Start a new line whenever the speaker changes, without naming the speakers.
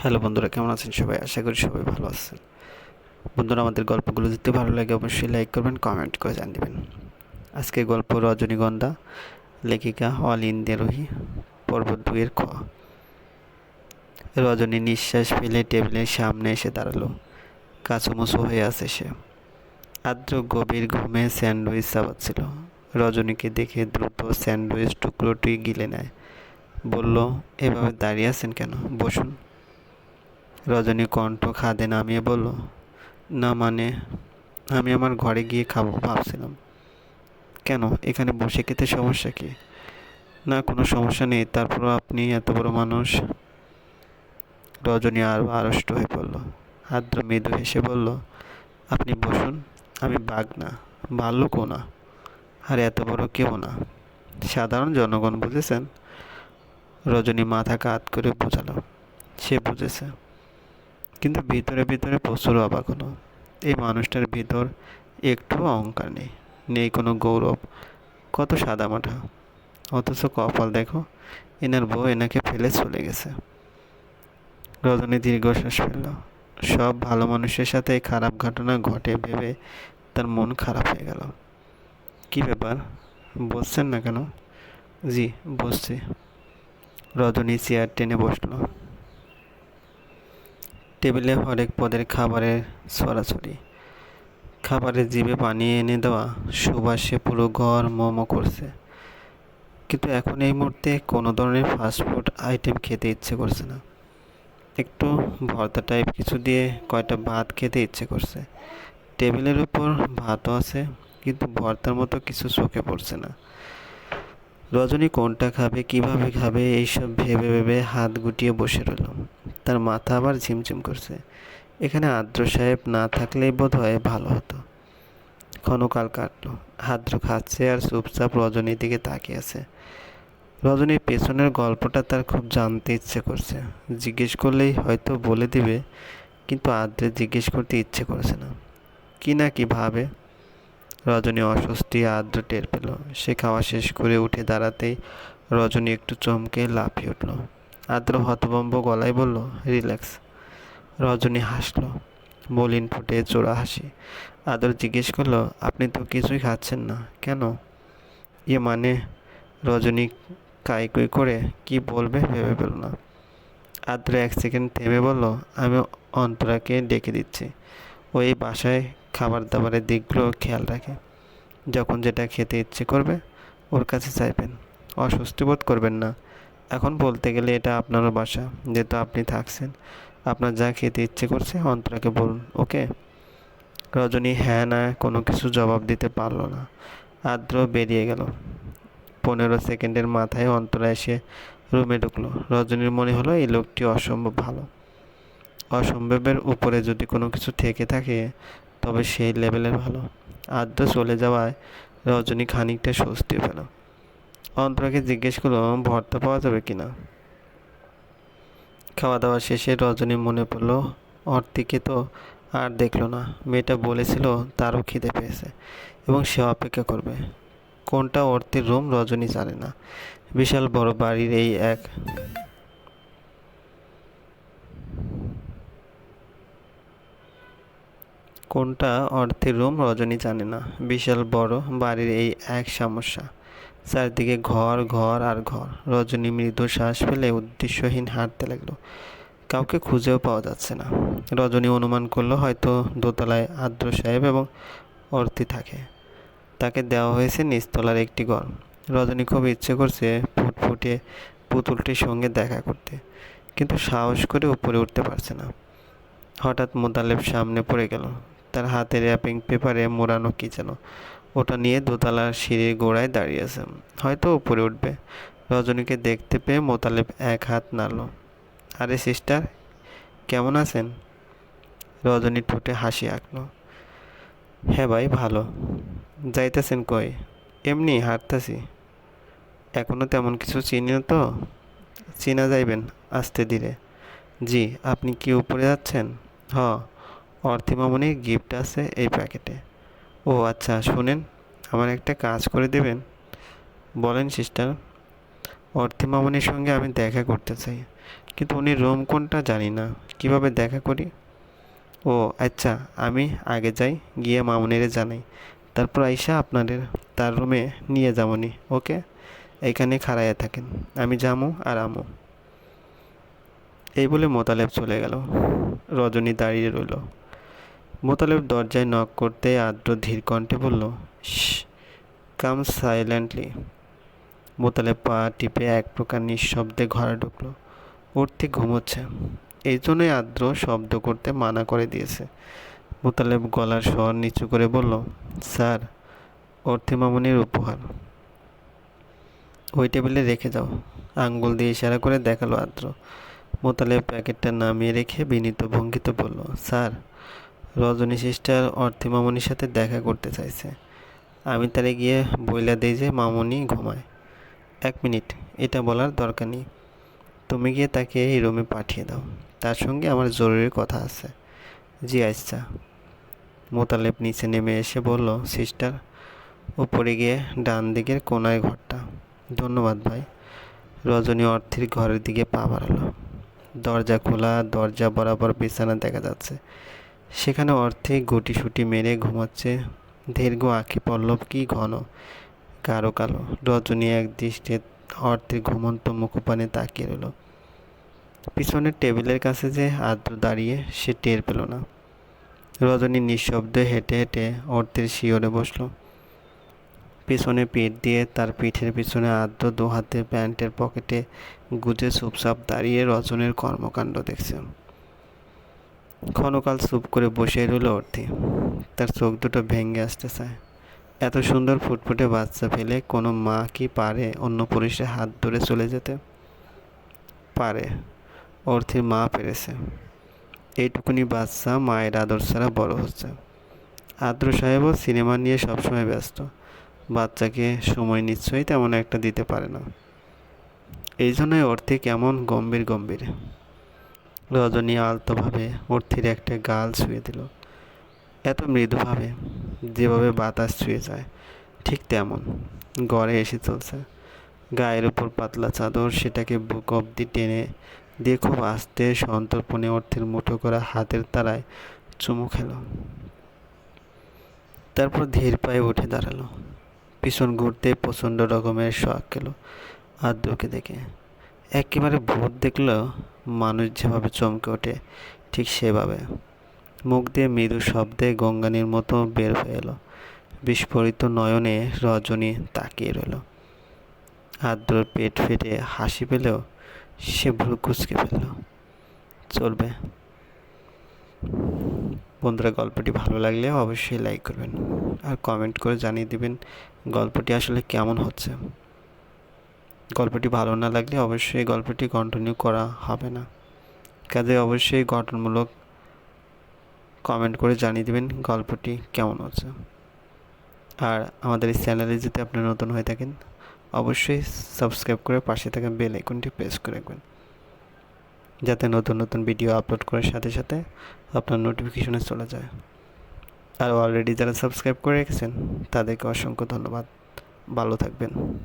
Hello বন্ধুরা, কেমন আছেন সবাই? আশা করি সবাই ভালো আছেন। বন্ধুরা, আমাদের গল্পগুলো যদি ভালো লাগে, অবশ্যই লাইক করবেন, কমেন্ট করে জান দেবেন আজকে গল্প রজনীগন্ধা, লেখিকা অল ইন্ডিয়া রোহি পর্ব দুয়ের খ। রজনী নিঃশ্বাস ফেলে টেবিলের সামনে এসে দাঁড়াল। কাছুমুছু হয়ে আছে সে। আদ্র গভীর ঘুমে স্যান্ডউইচ চাবাচ্ছিল। রজনীকে দেখে দ্রুত স্যান্ডউইচ টুকরোটি গিলে নেয়। বলল, এভাবে দাঁড়িয়ে আছেন কেন? বসুন। রজনী কণ্ঠ খাদে নামিয়ে বলল, না মানে আমি আমার ঘরে গিয়ে খাব ভাবছিলাম। কেন? এখানে বসে খেতে সমস্যা কি? না, কোনো সমস্যা নেই। তারপর আপনি এত বড় মানুষ? রজনী আরও আড়ষ্ট হয়ে পড়ল। আদ্র মৃদু হেসে বলল, আপনি বসুন, আমি বাঘ না, ভাল্লুকও না। আর এত বড় কেউ না। সাধারণ জনগণ বুঝেছেন? রজনী মাথা কাত করে বোঝালো, সে বুঝেছে। কিন্তু ভিতরে ভিতরে প্রচুর অবাক হলো এই মানুষটার ভিতর একটু অহংকার নেই নেই কোনো গৌরব, কত সাদামাটা অথচ কপাল দেখো, এনার বউ এনাকে ফেলে চলে গেছে। রজনী দীর্ঘশ্বাস ফেলল। সব ভালো মানুষের সাথে খারাপ ঘটনা ঘটে ভেবে তার মন খারাপ হয়ে গেল। কি ব্যাপার? বসছেন না কেন? জি, বসছি। রজনী চেয়ার টেনে বসল। টেবিলে হরেক পদের খাবারের ছড়াছড়ি খাবারের জিভে পানি এনে দেওয়া, সুবাসে পুরো ঘর মোমো করছে। কিন্তু এখন এই মুহূর্তে কোনো ধরনের ফাস্টফুড আইটেম খেতে ইচ্ছে করছে না। একটু ভর্তা টাইপ কিছু দিয়ে কয়টা ভাত খেতে ইচ্ছে করছে। টেবিলের উপর ভাতও আছে, কিন্তু ভর্তার মতো কিছু চোখে পড়ছে না। রজনী কোনটা খাবে, কীভাবে খাবে, এইসব ভেবে ভেবে হাত গুটিয়ে বসে রইল। তার মাথা আবার ঝিমঝিম করছে। এখানে আদ্র সাহেব না থাকলেই বোধ হয় ভালো হতো। ক্ষণকাল কাটলো। আদ্র খাচ্ছে আর চুপচাপ রজনীর দিকে তাকিয়ে আছে। রজনীর পেছনের গল্পটা তার খুব জানতে ইচ্ছে করছে। জিজ্ঞেস করলেই হয়তো বলে দিবে, কিন্তু আদ্রে জিজ্ঞেস করতে ইচ্ছে করছে না। কি না কি ভাবে রজনী অস্বস্তি আদ্র টের পেল। সে খাওয়া শেষ করে উঠে দাঁড়াতেই রজনী একটু চমকে লাফিয়ে উঠল। আদ্র হতভম্ব গলায় বলল, রিল্যাক্স। রজনী হাসলো। মলিন ফুটে চোরা হাসি। আদর জিজ্ঞেস করল, আপনি তো কিছুই খাচ্ছেন না, কেন? ইয়ে মানে? রজনী কাই কাইকুই করে, কি বলবে ভেবে পেল না। আদ্র এক সেকেন্ড থেমে বলল, আমি অন্তরাকে ডেকে দিচ্ছি। ওই বাসায় খাবার দাবারের দিকগুলো খেয়াল রাখে। যখন যেটা খেতে ইচ্ছে করবে, ওর কাছে চাইবেন। অস্বস্তি বোধ করবেন না। এখন বলতে গেলে এটা আপনারও বাসা, যেহেতু আপনি থাকছেন। আপনার যা খেতে ইচ্ছে করছে অন্তরাকে বলুন, ওকে? রজনী হ্যাঁ না, কোনো কিছু জবাব দিতে পারল না। আদ্র বেরিয়ে গেল। পনেরো সেকেন্ডের মাথায় অন্তরা এসে রুমে ঢুকলো। রজনীর মনে হলো এই লোকটি অসম্ভব ভালো। অসম্ভবের উপরে যদি কোনো কিছু থেকে থাকে তবে সেই লেভেলের ভালো। আদ্র চলে যাওয়ায় রজনী খানিকটা স্বস্তি পেল। অন্তরাকে জিজ্ঞেস করল, ভর্তা পাওয়া যাবে কি না খাওয়া দাওয়া শেষে রজনী মনে পড়ল, অর্তিকে তো আর দেখল না। মেয়েটা বলেছিল তারও খিদে পেয়েছে এবং সে অপেক্ষা করবে। কোনটা অর্থের রুম রজনী জানে না। বিশাল বড় বাড়ির এই এক কোনটা অর্থের রুম রজনী জানে না। বিশাল, বড়, বাড়ির এই এক সমস্যা। চারদিকে ঘর ঘর আর ঘর। রজনী মৃদু শ্বাস ফেলে উদ্দেশ্যহীন হাঁটতে লাগল। কাউকে খুঁজেও পাওয়া যাচ্ছে না। রজনী অনুমান করল হয়তো দোতলায় আদ্র সাহেব এবং অর্থী থাকে। তাকে দেওয়া হয়েছে নিচতলার একটি ঘর। রজনী খুব ইচ্ছে করছে ফুটফুটে পুতুলটির সঙ্গে দেখা করতে, কিন্তু সাহস করে উপরে উঠতে পারছে না। হঠাৎ মোতালেব সামনে পড়ে গেল। তার হাতে র্যাপিং পেপারে মোড়ানো কি যেন। ওটা নিয়ে দোতলার সিঁড়ির গোড়ায় দাঁড়িয়ে আছে। হয়তো উপরে উঠবে। রজনীকে দেখতে পেয়ে মোতালেব এক হাত নাড়ল। আরে সিস্টার, কেমন আছেন? রজনী ঠোঁটে হাসি আঁকলো। হ্যাঁ ভাই, ভালো। যাইতেছেন কই? এমনি হাঁটতেছি। এখনও তেমন কিছু চিনি তো? চিনা যাইবেন আস্তে ধীরে। জি, আপনি কি উপরে যাচ্ছেন? হ। অর্থিমামনির গিফট আছে এই প্যাকেটে ও আচ্ছা শুনেন, আমার একটা কাজ করে দেবেন? বলেন সিস্টার অর্থিমামনির সঙ্গে আমি দেখা করতে চাই, কিন্তু উনি রুম কোনটা জানি না, কীভাবে দেখা করি? ও আচ্ছা আমি আগে যাই, গিয়ে মামুনিরে জানাই, তারপর আইসা আপনাদের তার রুমে নিয়ে যাবনি ওকে? এইখানে খাড়াইয়া থাকেন, আমি যামু আর আমু। এই বলে মোতালেব চলে গেল। রজনী দাঁড়িয়ে রইল। মোতালেব দরজায় নক করতে আদ্র ধীর কণ্ঠে বলল কাম সাইলেন্টলি মোতালেব পা টিপে এক প্রকার নিঃশব্দে ঘরে ঢুকলো। উঠতে ঘুমোচ্ছে। এই জন্যই আদ্র শব্দ করতে মানা করে দিয়েছে। মোতালেব গলার স্বর নিচু করে বলল, স্যার, অর্থে মামনির উপহার। ওই টেবিলে রেখে যাও। আঙ্গুল দিয়ে ইশারা করে দেখাল আদ্র মোতালেব প্যাকেটটা নামিয়ে রেখে বিনীত ভঙ্গিতে বলল, স্যার রজনী সিস্টার অর্থে মামনির সাথে দেখা করতে চাইছে। আমি তারে গিয়ে বইলা দিই যে মামনি ঘুমায়। এক মিনিট, এটা বলার দরকার নেই। তুমি গিয়ে তাকে এই রুমে পাঠিয়ে দাও। তার সঙ্গে আমার জরুরি কথা আছে। জি আচ্ছা। মোতালেব নিচে নেমে এসে বলল, সিস্টার, উপরে গিয়ে ডান দিকের কোনায় ঘরটা। ধন্যবাদ ভাই। রজনী অর্থের ঘরের দিকে পা বাড়ালো। দরজা খোলা, দরজা বরাবর বিছানা দেখা যাচ্ছে। সেখানে অর্থে গুটি সুটি মেরে ঘুমাচ্ছে। দীর্ঘ আঁখি পল্লব কি ঘন? কারও কালো। রজনী এক দৃষ্টে অর্থের ঘুমন্ত মুখপানে তাকিয়ে রইল। পিছনের টেবিলের কাছে যে আদ্র দাঁড়িয়ে সে টের পেল না। রজনী নিঃশব্দে হেঁটে হেঁটে অর্থের শিওরে বসল। পিছনে পিঠ দিয়ে তার পিঠের পিছনে আদ্র দু হাতে প্যান্টের পকেটে গুজে চুপচাপ দাঁড়িয়ে রজনের কর্মকাণ্ড দেখছে। ক্ষণকাল চুপ করে বসে রইল অর্থে তার চোখ দুটো ভেঙে আসতে চায় এত সুন্দর ফুটফুটে বাচ্চা ফেলে কোনো মা কি পারে অন্য পুরুষের হাত ধরে চলে যেতে? পারে। অর্থের মা পেরেছে। এইটুকুনি বাচ্চা মায়ের আদর ছাড়া বড় হচ্ছে। আদ্র সাহেবও সিনেমা নিয়ে সবসময় ব্যস্ত। বাচ্চাকে সময় নিশ্চয়ই তেমন একটা দিতে পারে না। এই জন্যই অর্থে কেমন গম্ভীর গম্ভীর। রজনী আলতোভাবে অর্থের একটা গাল ছুঁয়ে দিল। এত মৃদুভাবে যেভাবে বাতাস ছুঁয়ে যায়, ঠিক তেমন। গড়ে এসে চলছে। গায়ের উপর পাতলা চাদর সেটাকে বুক অব্দি টেনে দিয়ে খুব আস্তে সন্তর্পণে অর্থের মুঠো করা হাতের তারায় চুমু খেল। তারপর ধীর পায়ে উঠে দাঁড়াল। পিছন ঘুরতে প্রচণ্ড রকমের শখ গেল আদ্রকে দেখে। একেবারে ভূত দেখলেও মানুষ যেভাবে চমকে ওঠে, ঠিক সেভাবে। মুখ দিয়ে মৃদু শব্দে গঙ্গানির মতো বের হয়ে এলো। বিস্ফোরিত নয়নে রজনী তাকিয়ে রইল। আদ্রর পেট ফেটে হাসি পেলেও সে ভুল কুচকে ফেলল। চলবে। বন্ধুরা, গল্পটি ভালো লাগলে অবশ্যই লাইক করবেন আর কমেন্ট করে জানিয়ে দেবেন গল্পটি আসলে কেমন হচ্ছে। গল্পটি ভালো না লাগলে অবশ্যই গল্পটি কন্টিনিউ করা হবে না। কাজে অবশ্যই গঠনমূলক কমেন্ট করে জানিয়ে দেবেন গল্পটি কেমন হচ্ছে। আর আমাদের এই চ্যানেলে যদি আপনি নতুন হয়ে থাকেন, অবশ্যই সাবস্ক্রাইব করে পাশে থাকা বেল আইকনটি প্রেস করে রাখবেন। যাতে নতুন নতুন ভিডিও আপলোড করার সাথে সাথে আপনার নোটিফিকেশনে চলে যায়। আর অলরেডি যারা সাবস্ক্রাইব করে রেখেছেন, তাদেরকে অসংখ্য ধন্যবাদ। ভালো থাকবেন।